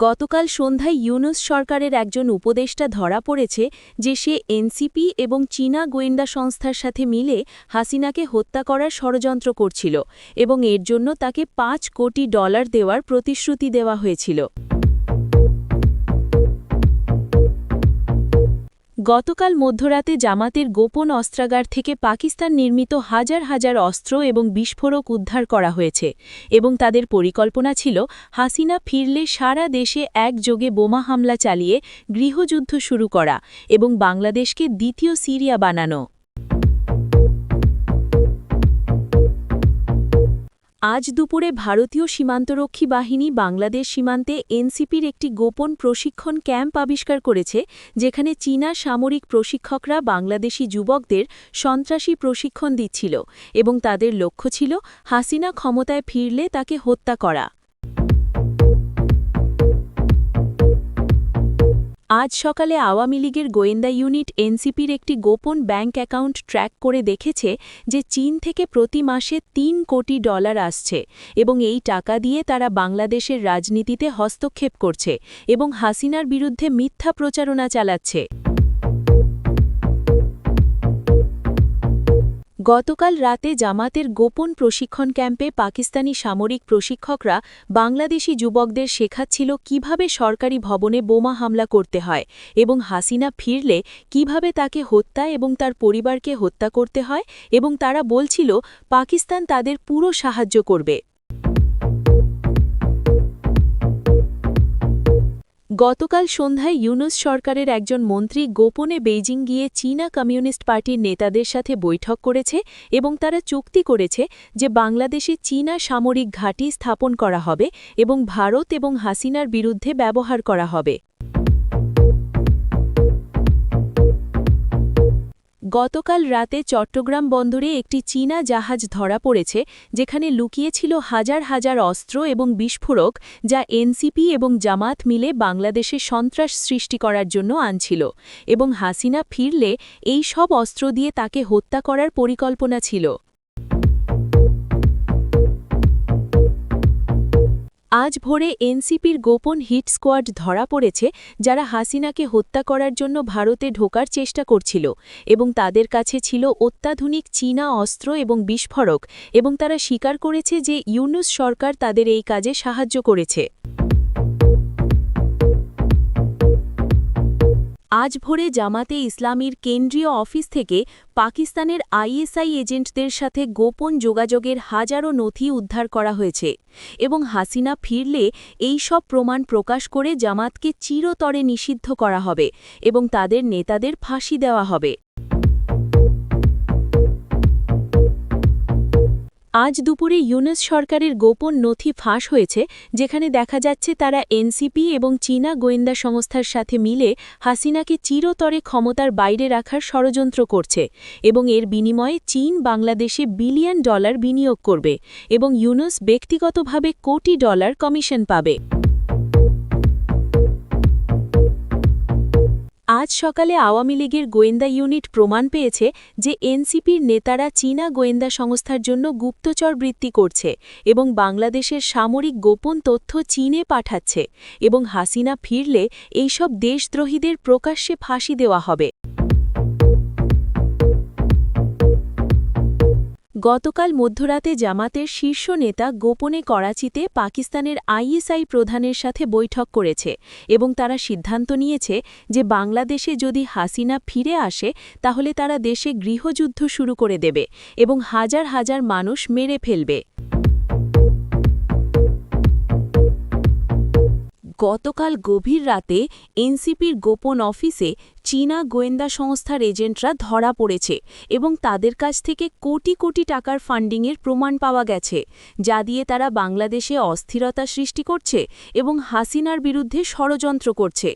গতকাল সন্ধ্যায় ইউনুস সরকারের একজন উপদেষ্টা ধরা পড়েছে যে সে এনসিপি এবং চীনা গোয়েন্দা সংস্থার সাথে মিলে হাসিনাকে হত্যা করার ষড়যন্ত্র করছিল এবং এর জন্য তাকে পাঁচ কোটি ডলার দেওয়ার প্রতিশ্রুতি দেওয়া হয়েছিল। গতকাল মধ্যরাতে জামাতের গোপন অস্ত্রাগার থেকে পাকিস্তান নির্মিত হাজার হাজার অস্ত্র এবং বিস্ফোরক উদ্ধার করা হয়েছে এবং তাদের পরিকল্পনা ছিল হাসিনা ফিরলে সারা দেশে একযোগে বোমা হামলা চালিয়ে গৃহযুদ্ধ শুরু করা এবং বাংলাদেশকে দ্বিতীয় সিরিয়া বানানো। আজ দুপুরে ভারতীয় সীমান্তরক্ষী বাহিনী বাংলাদেশ সীমান্তে এনসিপির একটি গোপন প্রশিক্ষণ ক্যাম্প আবিষ্কার করেছে, যেখানে চীনা সামরিক প্রশিক্ষকরা বাংলাদেশি যুবকদের সন্ত্রাসী প্রশিক্ষণ দিচ্ছিল এবং তাদের লক্ষ্য ছিল হাসিনা ক্ষমতায় ফিরলে তাকে হত্যা করা। আজ সকালে আওয়ামী লীগের গোয়েন্দা ইউনিট এনসিপির একটি গোপন ব্যাংক অ্যাকাউন্ট ট্র্যাক করে দেখেছে যে চীন থেকে প্রতি মাসে তিন কোটি ডলার আসছে এবং এই টাকা দিয়ে তারা বাংলাদেশের রাজনীতিতে হস্তক্ষেপ করছে এবং হাসিনার বিরুদ্ধে মিথ্যা প্রচারণা চালাচ্ছে। গতকাল রাতে জামাতের গোপন প্রশিক্ষণ ক্যাম্পে পাকিস্তানি সামরিক প্রশিক্ষকরা বাংলাদেশি যুবকদের শেখাচ্ছিল কীভাবে সরকারি ভবনে বোমা হামলা করতে হয় এবং হাসিনা ফিরলে কীভাবে তাকে হত্যা এবং তার পরিবারকে হত্যা করতে হয় এবং তারা বলছিল, পাকিস্তান তাদের পুরো সাহায্য করবে। গতকাল সন্ধ্যায় ইউনুস সরকারের একজন মন্ত্রী গোপনে বেইজিং গিয়ে চীনা কমিউনিস্ট পার্টির নেতাদের সাথে বৈঠক করেছে এবং তারা চুক্তি করেছে যে বাংলাদেশে চীনা সামরিক ঘাঁটি স্থাপন করা হবে এবং ভারত এবং হাসিনার বিরুদ্ধে ব্যবহার করা হবে। গতকাল রাতে চট্টগ্রাম বন্দরে একটি চীনা জাহাজ ধরা পড়েছে, যেখানে লুকিয়েছিল হাজার হাজার অস্ত্র এবং বিস্ফোরক, যা এনসিপি এবং জামাত মিলে বাংলাদেশে সন্ত্রাস সৃষ্টি করার জন্য আনছিল, এবং হাসিনা ফিরলে এই সব অস্ত্র দিয়ে তাকে হত্যা করার পরিকল্পনা ছিল। আজ ভোরে এনসিপির গোপন হিট স্কোয়াড ধরা পড়েছে যারা হাসিনাকে হত্যা করার জন্য ভারতে ঢোকার চেষ্টা করছিল এবং তাদের কাছে ছিল অত্যাধুনিক চীনা অস্ত্র এবং বিস্ফোরক এবং তারা স্বীকার করেছে যে ইউনুস সরকার তাদের এই কাজে সাহায্য করেছে। আজ ভোরে জামাতে ইসলামীর কেন্দ্রীয় অফিস থেকে পাকিস্তানের আইএসআই এজেন্টদের সাথে গোপন যোগাযোগের হাজারো নথি উদ্ধার করা হয়েছে এবং হাসিনা ফিরলে এই সব প্রমাণ প্রকাশ করে জামাতকে চিরতরে নিষিদ্ধ করা হবে এবং তাদের নেতাদের ফাঁসি দেওয়া হবে। আজ দুপুরে ইউনেস সরকারের গোপন নথি ফাঁস হয়েছে, যেখানে দেখা যাচ্ছে তারা এনসিপি এবং চীনা গোয়েন্দা সংস্থার সাথে মিলে হাসিনাকে চিরতরে ক্ষমতার বাইরে রাখার ষড়যন্ত্র করছে এবং এর বিনিময়ে চীন বাংলাদেশে বিলিয়ন ডলার বিনিয়োগ করবে এবং ইউনুস ব্যক্তিগতভাবে কোটি ডলার কমিশন পাবে। আজ সকালে আওয়ামী লীগের গোয়েন্দা ইউনিট প্রমাণ পেয়েছে যে এনসিপির নেতারা চীনা গোয়েন্দা সংস্থার জন্য গুপ্তচর বৃত্তি করছে এবং বাংলাদেশের সামরিক গোপন তথ্য চীনে পাঠাচ্ছে এবং হাসিনা ফিরলে এইসব দেশদ্রোহীদের প্রকাশ্যে ফাঁসি দেওয়া হবে। গতকাল মধ্যরাতে জামাতের শীর্ষ নেতা গোপনে করাচিতে পাকিস্তানের আইএসআই প্রধানের সাথে বৈঠক করেছে এবং তারা সিদ্ধান্ত নিয়েছে যে বাংলাদেশে যদি হাসিনা ফিরে আসে, তাহলে তারা দেশে গৃহযুদ্ধ শুরু করে দেবে এবং হাজার হাজার মানুষ মেরে ফেলবে। গতকাল গভীর রাতে এনসিপির গোপন অফিসে চীনা গোয়েন্দা সংস্থার এজেন্টরা ধরা পড়েছে এবং তাদের কাছ থেকে কোটি কোটি টাকার ফান্ডিংয়ের প্রমাণ পাওয়া গেছে, যা দিয়ে তারা বাংলাদেশে অস্থিরতা সৃষ্টি করছে এবং হাসিনার বিরুদ্ধে ষড়যন্ত্র করছে।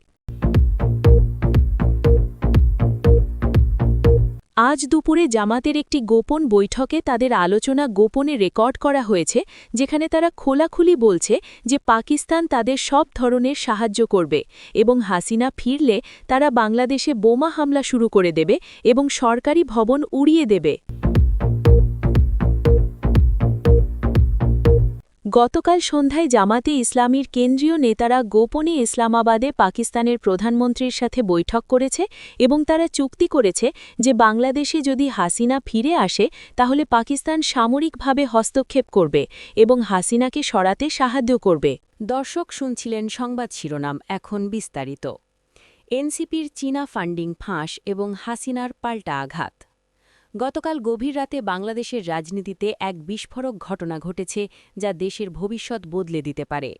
আজ দুপুরে জামাতের একটি গোপন বৈঠকে তাদের আলোচনা গোপনে রেকর্ড করা হয়েছে, যেখানে তারা খোলাখুলি বলছে যে পাকিস্তান তাদের সব ধরনের সাহায্য করবে এবং হাসিনা ফিরলে তারা বাংলাদেশে বোমা হামলা শুরু করে দেবে এবং সরকারি ভবন উড়িয়ে দেবে। গতকাল সন্ধ্যায় জামাতে ইসলামীর কেন্দ্রীয় নেতারা গোপনে ইসলামাবাদে পাকিস্তানের প্রধানমন্ত্রীর সাথে বৈঠক করেছে এবং তারা চুক্তি করেছে যে বাংলাদেশে যদি হাসিনা ফিরে আসে, তাহলে পাকিস্তান সামরিকভাবে হস্তক্ষেপ করবে এবং হাসিনাকে সরাতে সাহায্য করবে। দর্শক শুনছিলেন সংবাদ শিরোনাম, এখন বিস্তারিত। এনসিপির চীনা ফান্ডিং ফাঁস এবং হাসিনার পাল্টা আঘাত। গতকাল গভীর রাতে বাংলাদেশের রাজনীতিতে এক বিস্ফোরক ঘটনা ঘটেছে যা দেশের ভবিষ্যৎ বদলে দিতে পারে।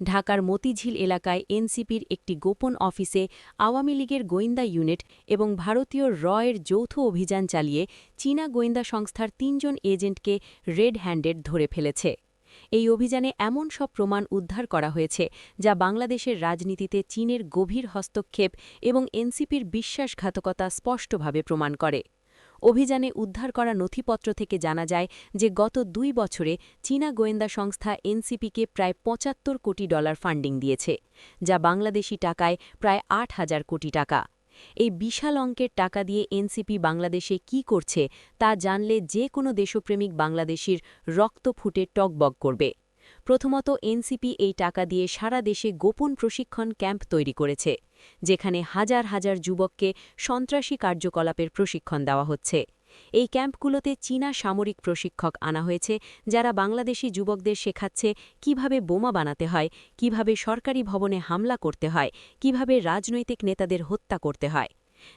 ঢাকার মতিঝিল এলাকায় এনসিপির একটি গোপন অফিসে আওয়ামী লীগের গোয়েন্দা ইউনিট এবং ভারতীয় রয়ের যৌথ অভিযান চালিয়ে চীনা গোয়েন্দা সংস্থার তিনজন এজেন্টকে রেড হ্যান্ডেড ধরে ফেলেছে। এই অভিযানে এমন সব প্রমাণ উদ্ধার করা হয়েছে যা বাংলাদেশের রাজনীতিতে চীনের গভীর হস্তক্ষেপ এবং এনসিপির বিশ্বাসঘাতকতা স্পষ্টভাবে প্রমাণ করে। অভিযানে উদ্ধার করা নথিপত্র থেকে জানা যায় যে গত দুই বছরে চীনা গোয়েন্দা সংস্থা এনসিপিকে প্রায় পঁচাত্তর কোটি ডলার ফান্ডিং দিয়েছে, যা বাংলাদেশি টাকায় প্রায় আট হাজার কোটি টাকা। এই বিশাল অঙ্কের টাকা দিয়ে এনসিপি বাংলাদেশে কি করছে তা জানলে যে কোনো দেশপ্রেমিক বাংলাদেশির রক্ত ফুটে টকবক করবে। প্রথমত এনসিপি এই টাকা দিয়ে সারা দেশে গোপন প্রশিক্ষণ ক্যাম্প তৈরি করেছে, যেখানে হাজার হাজার যুবককে সন্ত্রাসী কার্যকলাপের প্রশিক্ষণ দেওয়া হচ্ছে। এই ক্যাম্পগুলোতে চীনা সামরিক প্রশিক্ষক আনা হয়েছে, যারা বাংলাদেশি যুবকদের শেখাচ্ছে কীভাবে বোমা বানাতে হয়, কীভাবে সরকারি ভবনে হামলা করতে হয়, কীভাবে রাজনৈতিক নেতাদের হত্যা করতে হয়।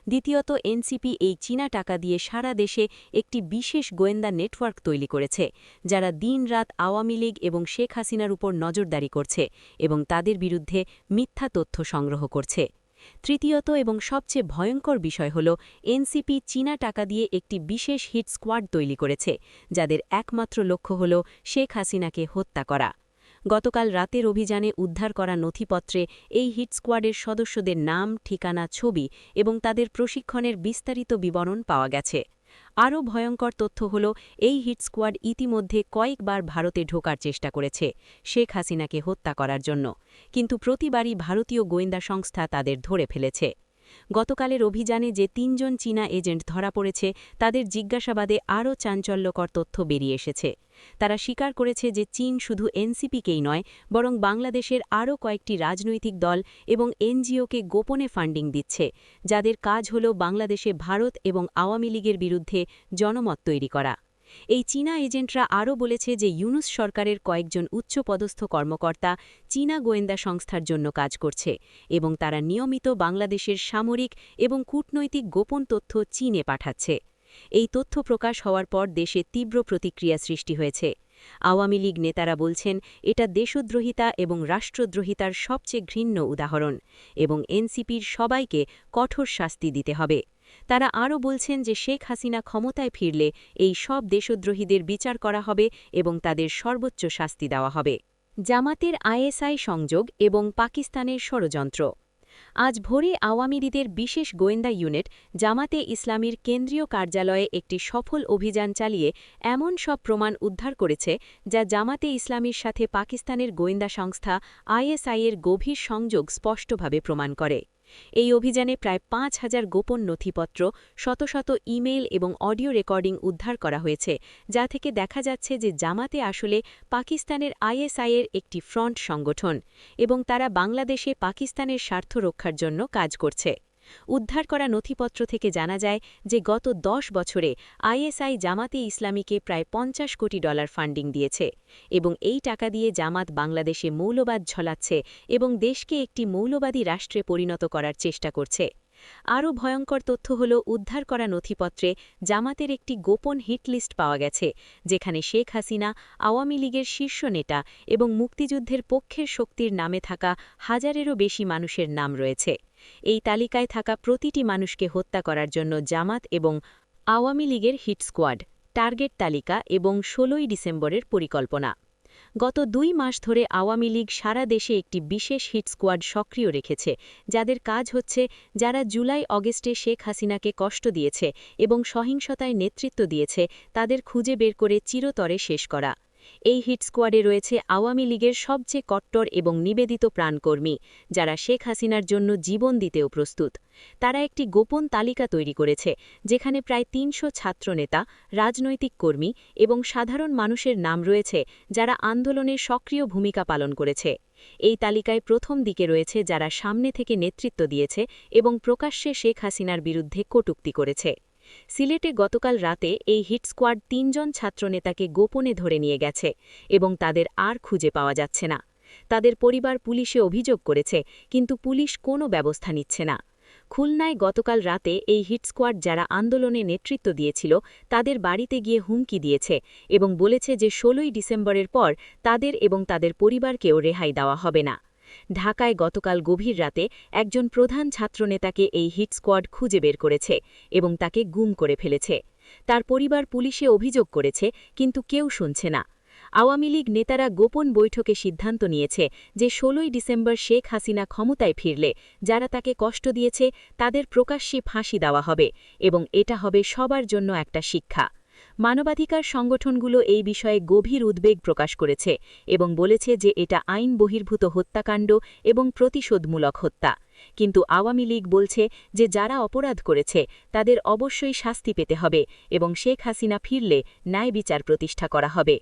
দ্বিতীয়ত, এনসিপি এই চীনা টাকা দিয়ে সারা দেশে একটি বিশেষ গোয়েন্দা নেটওয়ার্ক তৈরি করেছে, যারা দিনরাত আওয়ামী লীগ এবং শেখ হাসিনার উপর নজরদারি করছে এবং তাদের বিরুদ্ধে মিথ্যা তথ্য সংগ্রহ করছে। তৃতীয়ত এবং সবচেয়ে ভয়ঙ্কর বিষয় হল, এনসিপি চীনা টাকা দিয়ে একটি বিশেষ হিট স্কোয়াড তৈরি করেছে, যাদের একমাত্র লক্ষ্য হল শেখ হাসিনাকে হত্যা করা। গতকাল রাতের অভিযানে উদ্ধার করা নথিপত্রে এই হিট স্কোয়াডের সদস্যদের নাম, ঠিকানা, ছবি এবং তাদের প্রশিক্ষণের বিস্তারিত বিবরণ পাওয়া গেছে। আরও ভয়ঙ্কর তথ্য হল, এই হিট স্কোয়াড ইতিমধ্যে কয়েকবার ভারতে ঢোকার চেষ্টা করেছে, শেখ হাসিনাকে হত্যা করার জন্য। কিন্তু প্রতিবারই ভারতীয় গোয়েন্দা সংস্থা তাদের ধরে ফেলেছে। গতকালের অভিযানে যে তিনজন চীনা এজেন্ট ধরা পড়েছে, তাদের জিজ্ঞাসাবাদে আরও চাঞ্চল্যকর তথ্য বেরিয়ে এসেছে। তারা স্বীকার করেছে যে চীন শুধু এনসিপিকেই নয়, বরং বাংলাদেশের আরও কয়েকটি রাজনৈতিক দল এবং এনজিওকে গোপনে ফান্ডিং দিচ্ছে, যাদের কাজ হল বাংলাদেশে ভারত এবং আওয়ামী লীগের বিরুদ্ধে জনমত তৈরি করা। এই চীনা এজেন্টরা আরও বলেছে যে ইউনুস সরকারের কয়েকজন উচ্চপদস্থ কর্মকর্তা চীনা গোয়েন্দা সংস্থার জন্য কাজ করছে এবং তারা নিয়মিত বাংলাদেশের সামরিক এবং কূটনৈতিক গোপন তথ্য চীনে পাঠাচ্ছে। এই তথ্য প্রকাশ হওয়ার পর দেশে তীব্র প্রতিক্রিয়া সৃষ্টি হয়েছে। আওয়ামী লীগ নেতারা বলছেন, এটা দেশদ্রোহিতা এবং রাষ্ট্রদ্রোহিতার সবচেয়ে ঘৃণ্য উদাহরণ এবং এনসিপির সবাইকে কঠোর শাস্তি দিতে হবে। তারা আরও বলছেন যে শেখ হাসিনা ক্ষমতায় ফিরলে এই সব দেশদ্রোহীদের বিচার করা হবে এবং তাদের সর্বোচ্চ শাস্তি দেওয়া হবে। জামাতের আইএসআই সংযোগ এবং পাকিস্তানের ষড়যন্ত্র। আজ ভোরে আওয়ামী লীগের বিশেষ গোয়েন্দা ইউনিট জামাতে ইসলামীর কেন্দ্রীয় কার্যালয়ে একটি সফল অভিযান চালিয়ে এমন সব প্রমাণ উদ্ধার করেছে যা জামাতে ইসলামীর সাথে পাকিস্তানের গোয়েন্দা সংস্থা আইএসআইয়ের গভীর সংযোগ স্পষ্টভাবে প্রমাণ করে। এই অভিযানে প্রায় পাঁচ হাজার গোপন নথিপত্র, শত শত ইমেইল এবং অডিও রেকর্ডিং উদ্ধার করা হয়েছে, যা থেকে দেখা যাচ্ছে যে জামাতে আসলে পাকিস্তানের আইএসআইয়ের একটি ফ্রন্ট সংগঠন এবং তারা বাংলাদেশে পাকিস্তানের স্বার্থ রক্ষার জন্য কাজ করছে। উদ্ধার করা নথিপত্র থেকে জানা যায় যে গত দশ বছরে আইএসআই জামাতে ইসলামীকে প্রায় পঞ্চাশ কোটি ডলার ফান্ডিং দিয়েছে এবং এই টাকা দিয়ে জামাত বাংলাদেশে মৌলবাদ ঝলাচ্ছে এবং দেশকে একটি মৌলবাদী রাষ্ট্রে পরিণত করার চেষ্টা করছে। আরও ভয়ঙ্কর তথ্য হল, উদ্ধার করা নথিপত্রে জামাতের একটি গোপন হিট লিস্ট পাওয়া গেছে, যেখানে শেখ হাসিনা, আওয়ামী লীগের শীর্ষ নেতা এবং মুক্তিযুদ্ধের পক্ষের শক্তির নামে থাকা হাজারেরও বেশি মানুষের নাম রয়েছে। এই তালিকায় থাকা প্রতিটি মানুষকে হত্যা করার জন্য জামাত এবং আওয়ামী লীগের হিট স্কোয়াড, টার্গেট তালিকা এবং ষোলোই ডিসেম্বরের পরিকল্পনা। গত দুই মাস ধরে আওয়ামী লীগ সারা দেশে একটি বিশেষ হিট স্কোয়াড সক্রিয় রেখেছে, যাদের কাজ হচ্ছে যারা জুলাই অগস্টে শেখ হাসিনাকে কষ্ট দিয়েছে এবং সহিংসতায় নেতৃত্ব দিয়েছে, তাদের খুঁজে বের করে চিরতরে শেষ করা। এই হিট স্কোয়াডে রয়েছে আওয়ামী লীগের সবচেয়ে কট্টর এবং নিবেদিত প্রাণকর্মী, যারা শেখ হাসিনার জন্য জীবন দিতেও প্রস্তুত। তারা একটি গোপন তালিকা তৈরি করেছে, যেখানে প্রায় তিনশো ছাত্রনেতা, রাজনৈতিক কর্মী এবং সাধারণ মানুষের নাম রয়েছে, যারা আন্দোলনে সক্রিয় ভূমিকা পালন করেছে। এই তালিকায় প্রথম দিকে রয়েছে যারা সামনে থেকে নেতৃত্ব দিয়েছে এবং প্রকাশ্যে শেখ হাসিনার বিরুদ্ধে কটুক্তি করেছে। সিলেটে গতকাল রাতে এই হিট স্কোয়াড তিনজন ছাত্রনেতাকে গোপনে ধরে নিয়ে গেছে এবং তাদের আর খুঁজে পাওয়া যাচ্ছে না। তাদের পরিবার পুলিশে অভিযোগ করেছে, কিন্তু পুলিশ কোনো ব্যবস্থা নিচ্ছে না। খুলনায় গতকাল রাতে এই হিট স্কোয়াড যারা আন্দোলনে নেতৃত্ব দিয়েছিল, তাদের বাড়িতে গিয়ে হুমকি দিয়েছে এবং বলেছে যে, ষোলোই ডিসেম্বরের পর তাদের এবং তাদের পরিবারকেও রেহাই দেওয়া হবে না। ঢাকায় গতকাল গভীর রাতে একজন প্রধান ছাত্রনেতাকে এই হিট স্কোয়াড খুঁজে বের করেছে এবং তাকে গুম করে ফেলেছে। তার পরিবার পুলিশে অভিযোগ করেছে, কিন্তু কেউ শুনছে না। আওয়ামী লীগ নেতারা গোপন বৈঠকে সিদ্ধান্ত নিয়েছে যে ষোলোই ডিসেম্বর শেখ হাসিনা ক্ষমতায় ফিরলে যারা তাকে কষ্ট দিয়েছে তাদের প্রকাশ্যে ফাঁসি দেওয়া হবে এবং এটা হবে সবার জন্য একটা শিক্ষা। মানবাধিকার সংগঠনগুলো এই বিষয়ে গভীর উদ্বেগ প্রকাশ করেছে এবং বলেছে যে এটা আইন বহির্ভূত হত্যাকাণ্ড এবং প্রতিশোধমূলক হত্যা। কিন্তু আওয়ামী লীগ বলছে যে যারা অপরাধ করেছে, তাদের অবশ্যই শাস্তি পেতে হবে এবং শেখ হাসিনা ফিরলে ন্যায় বিচার প্রতিষ্ঠা করা হবে।